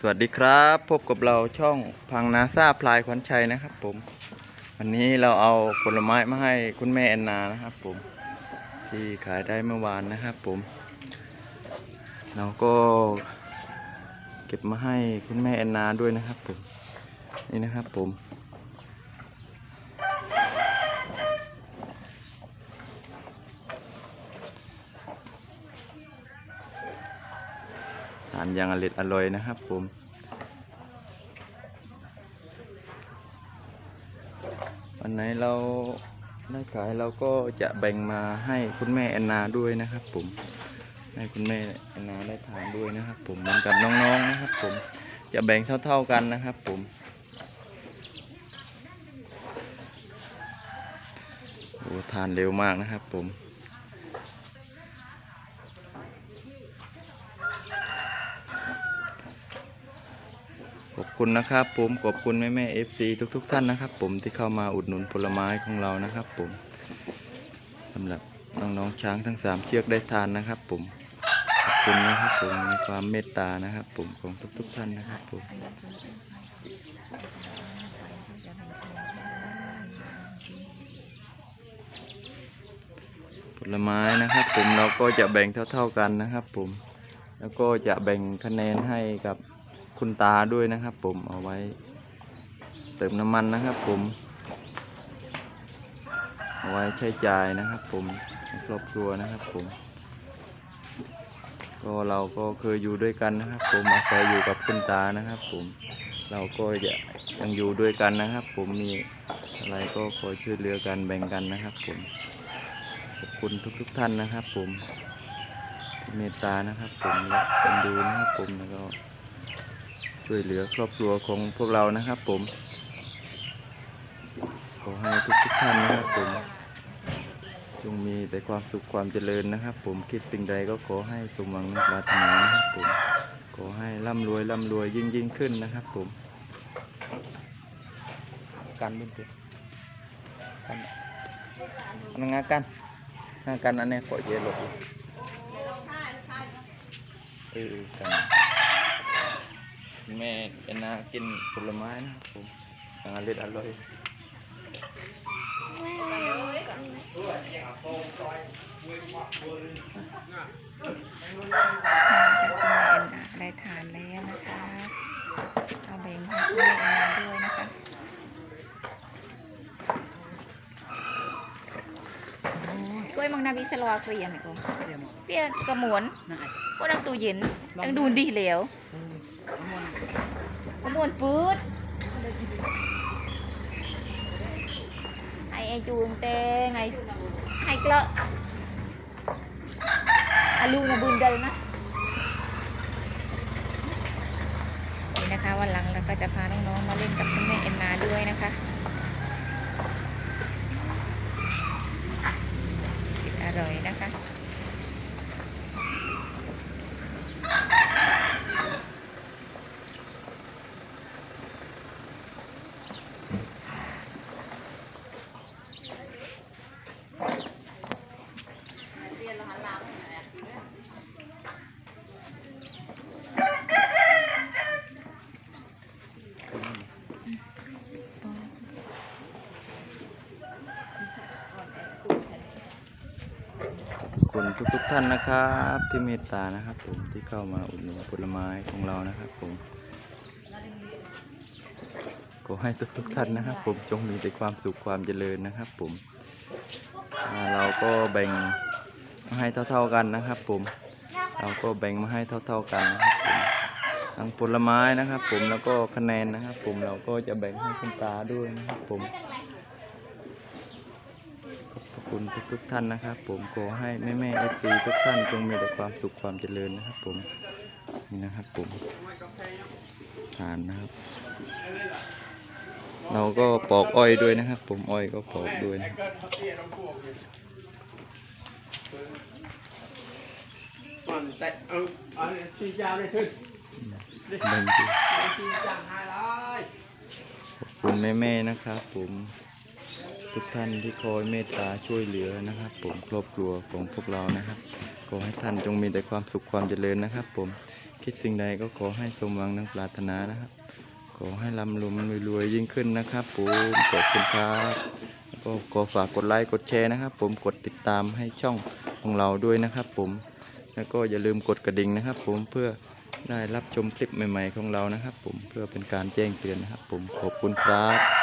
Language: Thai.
สวัสดีครับ พบกับเราช่องพังนาซาพลายขวัญชัยนะครับ ผม วันนี้เราเอาผลไม้มาให้คุณแม่แอนนานะครับ ผมที่ขายได้เมื่อวานนะครับ ผม เราก็เก็บมาให้คุณแม่แอนนาด้วยนะครับ ผมนี่นะครับผม อย่างอร่อยอร่อยนะครับ ผมวันไหนเราได้ขายเราก็จะแบ่งมาให้คุณแม่แอนนาด้วยนะครับ ผมให้คุณแม่แอนนาได้ทานด้วยนะครับ ผมเหมือนกับน้องๆนะครับ ผมจะแบ่งเท่า ๆกันนะครับ ผมโอ้ทานเร็วมากนะครับ ผม ขอบคุณนะครับ ผมขอบคุณแม่แม่เอฟซีทุก ๆ ท่านนะครับ ผมที่เข้ามาอุดหนุนผลไม้ของเรานะครับ ผมสำหรับน้องๆช้างทั้งสามเชือกได้ทานนะครับ ผมขอบคุณนะครับผมในความเมตตานะครับ ผมของทุก ๆ ท่านนะครับผมผลไม้นะครับ ผมเราก็จะแบ่งเท่า ๆกันนะครับ ผม แล้วก็จะแบ่งคะแนนให้กับ คุณตาด้วยนะครับ ผมเอาไว้ เติมน้ำมันนะครับ ผมเอาไว้ใช้จ่ายนะครับ ผมครอบครัวนะครับ ผม ก็เราก็เคยอยู่ด้วยกันนะครับ ผมอาศัยอยู่กับคุณตานะครับ ผม เราก็จะยังอยู่ด้วยกันนะครับ ผมมีอะไรก็คอยช่วยเหลือกันแบ่งกันนะครับ ผมขอบคุณทุกๆทท่านนะครับ ผมเมตตานะครับ ผมและเป็นดูนะครับผมแล้วก็ ช่วยเหลือครอบครัวของพวกเรานะครับผม ขอให้ทุกทุกท่านนะครับผมจงมีแต่ความสุขความเจริญนะครับ ผมคิดสิ่งใดก็ขอให้สมหวังในปรารถนานะครับผมขอให้ร่ำรวยร่ำรวยยิ่งยิ่งขึ้นนะครับผมกันบุญเกันอันงากันงากันอันนี้ขอเยอะหลบอยเออกันแม่เป็ นนากินผลไม้นะครับผมอย่างอร่อยอร่อยจากคุณแม่แอนนาได้ทานแล้วนะคะ เอาแบ่งให้คุณแม่แอนนาด้วยนะคะโอ้ยกล้วยมังนาวิสลวาเคลียร์ไหมกูเตี้ยกระหมวนก็ดังตู้เย็นดังดูดีแล้ว กระหมวนปืดไอ้ไอจูงเตงไอ้ไอ้เกลอะอาลูมาบุญเดินนะนี่นะคะวันหลังเราก็จะพาน้องๆมาเล่นกับคุณแม่เอ็นนาด้วยนะคะกินอร่อยนะคะ ขอบ คุณทุกทุกๆท่านนะครับที่เมตตานะครับผมที่เข้ามาอุดหนุนผลไม้ของเรานะครับผมขอให้ทุกทุกๆท่านนะครับ ผมจงมีแต่ความสุขความเจริญนะครับ ผมเราก็แบ่ง มาให้เท่าๆกันนะครับผมเราก็แบ่งมาให้เท่า ๆกันนะครับผมทั้งผลไม้นะครับ ผมแล้วก็คะแนนนะครับ ผมเราก็จะแบ่งให้คุณตาด้วยนะครับผมขอบคุณทุกๆท่านนะครับ ผมขอให้แม่แม่เอฟซีทุกท่านจงมีแต่ความสุขความเจริญนะครับ ผมนี่นะครับผมทานนะครับ เราก็ปอกอ้อยด้วยนะครับ ผมอ้อยก็ปอกด้วยนะครับ มันแต่เอาเอาชียาวเลยขึ้นแบ่งดูชีจางหายเลยขอบคุณแม่ๆนะครับ ผมทุกท่านที่คอยเมตตาช่วยเหลือนะครับ ผมครอบครัวของพวกเรานะครับขอให้ท่านจงมีแต่ความสุขความเจริญนะครับ ผมคิดสิ่งใดก็ขอให้สมหวังดังปรารถนานะครับ ขอให้ร่ำรวยรวยยิ่งขึ้นนะครับ ผมขอบคุณครับ ก็ขอฝากกดไลค์กดแชร์นะครับ ผมกดติดตามให้ช่องของเราด้วยนะครับ ผมแล้วก็อย่าลืมกดกระดิ่งนะครับ ผมเพื่อได้รับชมคลิปใหม่ ๆ ของเรานะครับ ผมเพื่อเป็นการแจ้งเตือนนะครับ ผมขอบคุณครับ